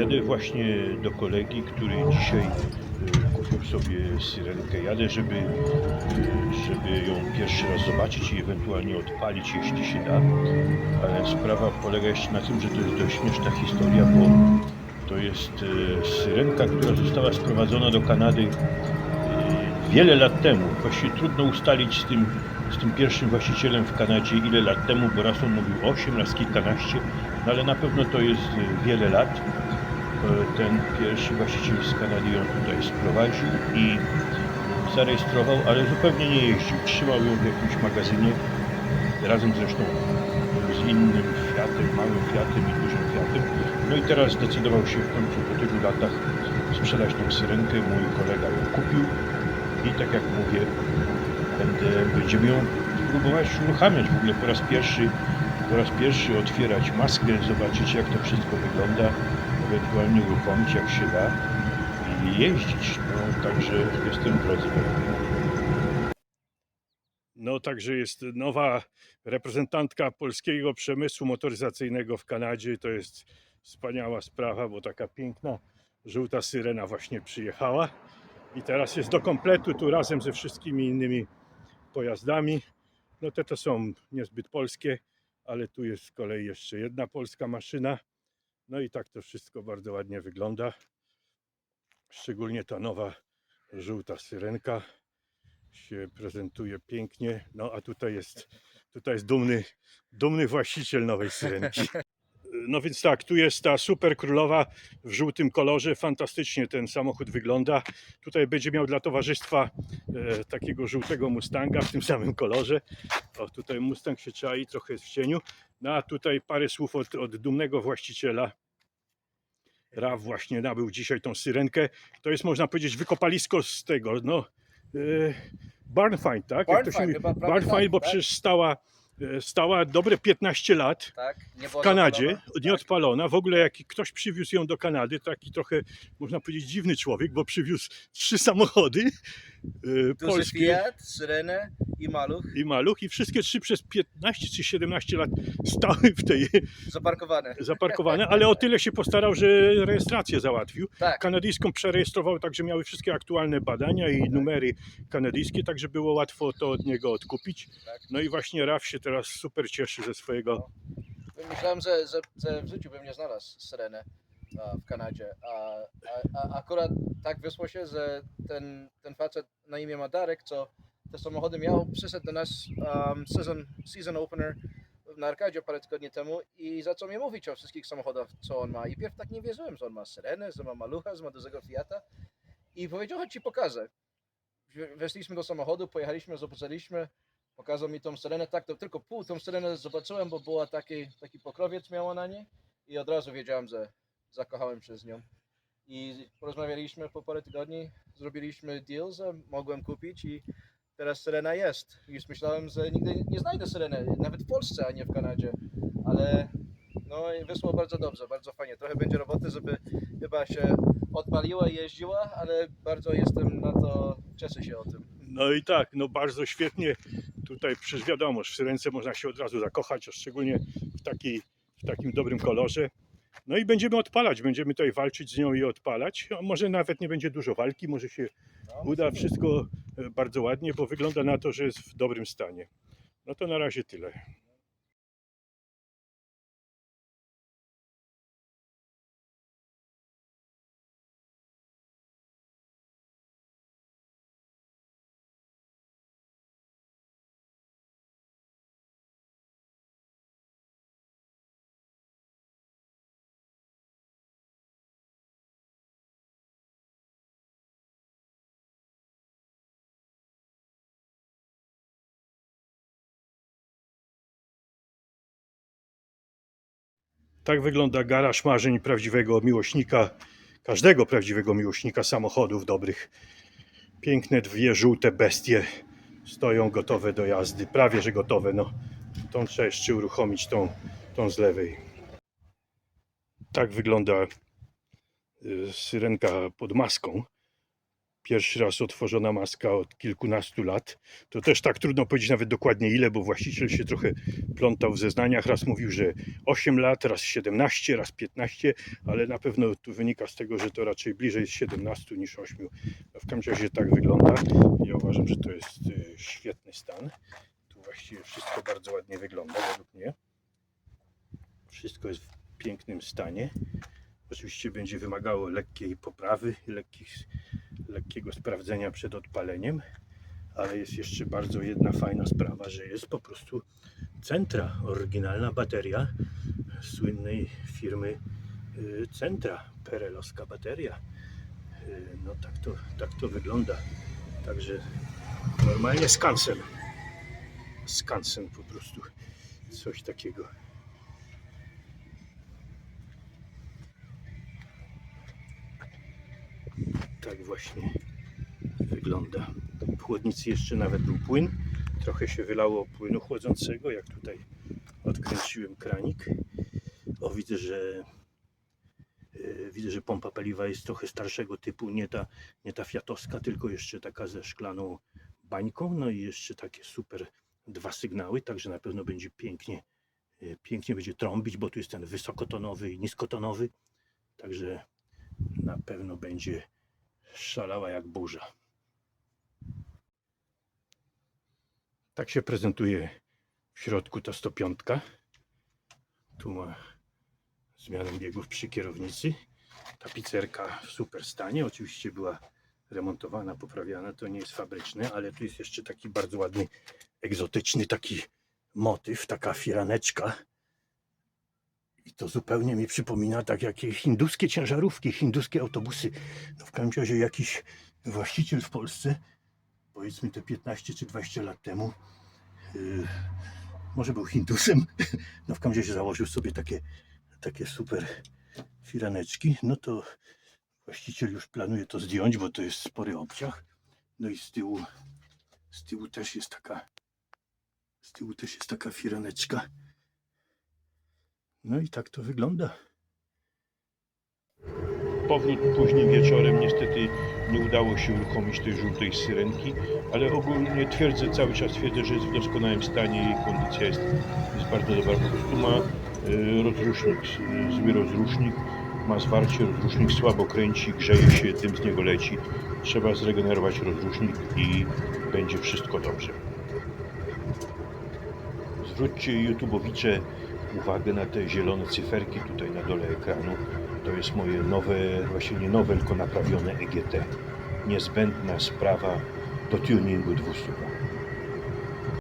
Jadę właśnie do kolegi, który dzisiaj e, kupił sobie syrenkę. Jadę, żeby, e, żeby ją pierwszy raz zobaczyć i ewentualnie odpalić, jeśli się da. Ale sprawa polega jeszcze na tym, że to jest dość śmieszna historia, bo to jest e, syrenka, która została sprowadzona do Kanady wiele lat temu. Właściwie trudno ustalić z tym, z tym pierwszym właścicielem w Kanadzie ile lat temu, bo raz on mówił 8, raz kilkanaście, no ale na pewno to jest wiele lat. E, Ten pierwszy właściciel z Kanady ją tutaj sprowadził i zarejestrował, ale zupełnie nie jeździł. Trzymał ją w jakimś magazynie, razem zresztą z innym Fiatem, małym Fiatem i dużym Fiatem. No i teraz zdecydował się w końcu po tylu latach sprzedać tą syrenkę. Mój kolega ją kupił i tak jak mówię, będę, będziemy ją próbować uruchamiać w ogóle po raz pierwszy, po raz pierwszy otwierać maskę, zobaczyć jak to wszystko wygląda, ewentualnie uruchomić jak się da i jeździć. No, także jestem w drodze. No, także jest nowa reprezentantka polskiego przemysłu motoryzacyjnego w Kanadzie. To jest wspaniała sprawa, bo taka piękna żółta syrena właśnie przyjechała. I teraz jest do kompletu tu razem ze wszystkimi innymi pojazdami. No te to są niezbyt polskie, ale tu jest z kolei jeszcze jedna polska maszyna. No i tak to wszystko bardzo ładnie wygląda. Szczególnie ta nowa żółta syrenka się prezentuje pięknie. No a tutaj jest, tutaj jest dumny, dumny właściciel nowej syrenki. No więc tak, tu jest ta super królowa w żółtym kolorze. Fantastycznie ten samochód wygląda. Tutaj będzie miał dla towarzystwa e, takiego żółtego Mustanga w tym samym kolorze. O, tutaj Mustang się czai, trochę jest w cieniu. No a tutaj parę słów od, od dumnego właściciela. Raf właśnie nabył dzisiaj tą syrenkę. To jest, można powiedzieć, wykopalisko z tego, no, e, barn find, tak? Jak to się Barn find, mówi? chyba prawie Barn tak, bo tak? przecież stała, e, stała dobre 15 lat Tak? W Kanadzie, zapalona? nieodpalona. W ogóle jak ktoś przywiózł ją do Kanady, taki trochę, można powiedzieć, dziwny człowiek, bo przywiózł trzy samochody Duży polskie Fiat, Syrenę i Maluch i maluch i wszystkie trzy przez 15 czy 17 lat stały w tej zaparkowane. zaparkowane, ale o tyle się postarał, że rejestrację załatwił. Tak, Kanadyjską przerejestrował, także miały wszystkie aktualne badania i numery kanadyjskie, także było łatwo to od niego odkupić. Tak. No i właśnie Raf się teraz super cieszy ze swojego myślałem, że, że, że w życiu bym nie znalazł Syrenę w Kanadzie. A, a, a akurat tak wyszło się, że ten, ten facet na imię ma Darek, co te samochody miał, przyszedł do nas um, season, season opener na Arkadzie parę tygodni temu i zaczął mi mówić o wszystkich samochodach, co on ma. I pierw tak nie wierzyłem, że on ma Syrenę, że ma Malucha, że ma dużego Fiata. I powiedział, chodź ci pokażę. Weszliśmy do samochodu, pojechaliśmy, zobaczyliśmy, pokazał mi tą syrenę, tak, to tylko pół tą syrenę zobaczyłem, bo była taki, taki pokrowiec miała na niej i od razu wiedziałem, że zakochałem się z nią. I porozmawialiśmy po parę tygodni, zrobiliśmy deal, że mogłem kupić i teraz syrena jest. Już myślałem, że nigdy nie znajdę syreny, nawet w Polsce, a nie w Kanadzie, ale no wyszło bardzo dobrze, bardzo fajnie. Trochę będzie roboty, żeby chyba się odpaliła i jeździła, ale bardzo jestem na to, cieszę się o tym. No i tak, no bardzo świetnie. Tutaj przecież wiadomo, w Syrence można się od razu zakochać, a szczególnie w, takiej, w takim dobrym kolorze. No i będziemy odpalać, będziemy tutaj walczyć z nią i odpalać. Może nawet nie będzie dużo walki, może się No. uda wszystko e, bardzo ładnie, bo wygląda na to, że jest w dobrym stanie. No to na razie tyle. Tak wygląda garaż marzeń prawdziwego miłośnika, każdego prawdziwego miłośnika samochodów dobrych. Piękne dwie żółte bestie stoją gotowe do jazdy, prawie że gotowe. No, tą trzeba jeszcze uruchomić, tą, tą z lewej. Tak wygląda y, syrenka pod maską. Pierwszy raz otworzona maska od kilkunastu lat. To też tak trudno powiedzieć nawet dokładnie ile, bo właściciel się trochę plątał w zeznaniach. Raz mówił, że 8 lat, raz 17, raz 15, ale na pewno tu wynika z tego, że to raczej bliżej 17 niż 8. No w każdym razie tak wygląda. Ja uważam, że to jest y, świetny stan. Tu właściwie wszystko bardzo ładnie wygląda według mnie. Wszystko jest w pięknym stanie. Oczywiście będzie wymagało lekkiej poprawy, lekkich, lekkiego sprawdzenia przed odpaleniem, ale jest jeszcze bardzo jedna fajna sprawa, że jest po prostu Centra, oryginalna bateria słynnej firmy y, Centra, perelowska bateria. Y, No tak to, tak to wygląda. Także normalnie skansen. Skansen po prostu. Coś takiego. Tak właśnie wygląda. W chłodnicy jeszcze nawet był płyn. Trochę się wylało płynu chłodzącego, jak tutaj odkręciłem kranik. O, widzę, że yy, widzę, że pompa paliwa jest trochę starszego typu, nie ta, nie ta fiatowska, tylko jeszcze taka ze szklaną bańką. No i jeszcze takie super dwa sygnały, także na pewno będzie pięknie, yy, pięknie będzie trąbić, bo tu jest ten wysokotonowy i niskotonowy. Także na pewno będzie szalała jak burza. Tak się prezentuje w środku ta 105. Tu ma zmianę biegów przy kierownicy. Tapicerka w super stanie. Oczywiście była remontowana, poprawiana. To nie jest fabryczne, ale tu jest jeszcze taki bardzo ładny, egzotyczny taki motyw, taka firaneczka. I to zupełnie mi przypomina tak jakie hinduskie ciężarówki, hinduskie autobusy. No w każdym razie jakiś właściciel w Polsce, powiedzmy te 15 czy 20 lat temu, yy, może był Hindusem, no w każdym razie założył sobie takie, takie super firaneczki. No to właściciel już planuje to zdjąć, bo to jest spory obciach. No i z tyłu, z tyłu też jest taka, z tyłu też jest taka firaneczka. No i tak to wygląda. Powrót późnym wieczorem niestety nie udało się uruchomić tej żółtej syrenki, ale ogólnie twierdzę, cały czas twierdzę, że jest w doskonałym stanie, jej kondycja jest, jest bardzo dobra. Po prostu ma y, rozrusznik, zły rozrusznik, ma zwarcie, rozrusznik słabo kręci, grzeje się, dym z niego leci. Trzeba zregenerować rozrusznik i będzie wszystko dobrze. Zwróćcie YouTubeowicze uwagę na te zielone cyferki tutaj na dole ekranu. To jest moje nowe, właśnie nie nowe, tylko naprawione EGT. Niezbędna sprawa do tuningu 200.